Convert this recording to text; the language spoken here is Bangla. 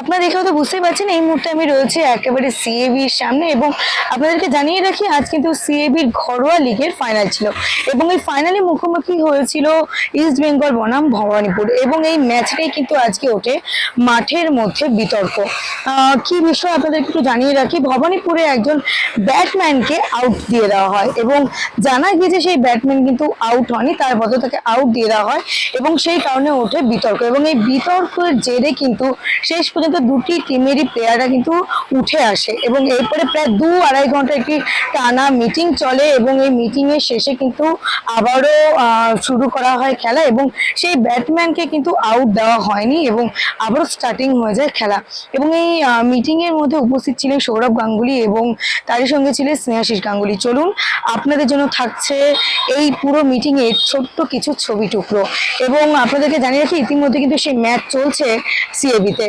আপনারা দেখে হয়তো বুঝতেই পারছেন, এই মুহূর্তে আমি রয়েছে একেবারে সিএবির সামনে এবং আপনাদেরকে জানিয়ে রাখি, আজ কিন্তু সিএবির ঘরোয়া লিগের ফাইনাল ছিল এবং এই ফাইনালে মুখোমুখি হয়েছিল ইস্ট বেঙ্গল বনাম, ভবানীপুর এবং এই ম্যাচটাই কিন্তু আজকে ওঠে মাঠের মধ্যে বিতর্ক। কি বিষয় আপনাদেরকে একটু জানিয়ে রাখি, ভবানীপুরে একজন ব্যাটম্যানকে আউট দিয়ে দেওয়া হয় এবং জানা গিয়েছে সেই ব্যাটম্যান কিন্তু আউট হয়নি, তার বদলে তাকে আউট দিয়ে দেওয়া হয় এবং সেই কারণে ওঠে বিতর্ক এবং এই বিতর্কের জেরে কিন্তু শেষ পর্যন্ত দুটি টিমেরই প্লেয়াররা কিন্তু উঠে আসে এবং এরপরে প্রায় দু আড়াই ঘণ্টা একটি টানা মিটিং চলে এবং এই মিটিং এর শেষে কিন্তু আবারও শুরু করা হয় খেলা এবং সেই ব্যাটম্যানকে কিন্তু আউট দেওয়া হয়নি এবং আবারও স্টার্টিং হয়ে যায় খেলা। এবং এই মিটিং এর মধ্যে উপস্থিত ছিলেন সৌরভ গাঙ্গুলি এবং তারই সঙ্গে ছিলেন স্নেহাশিস গাঙ্গুলি। চলুন আপনাদের জন্য থাকছে এই পুরো মিটিং এর ছোট্ট কিছু ছবি টুকরো এবং আপনাদেরকে জানিয়ে রাখি, ইতিমধ্যে কিন্তু সেই ম্যাচ চলছে সিএবিতে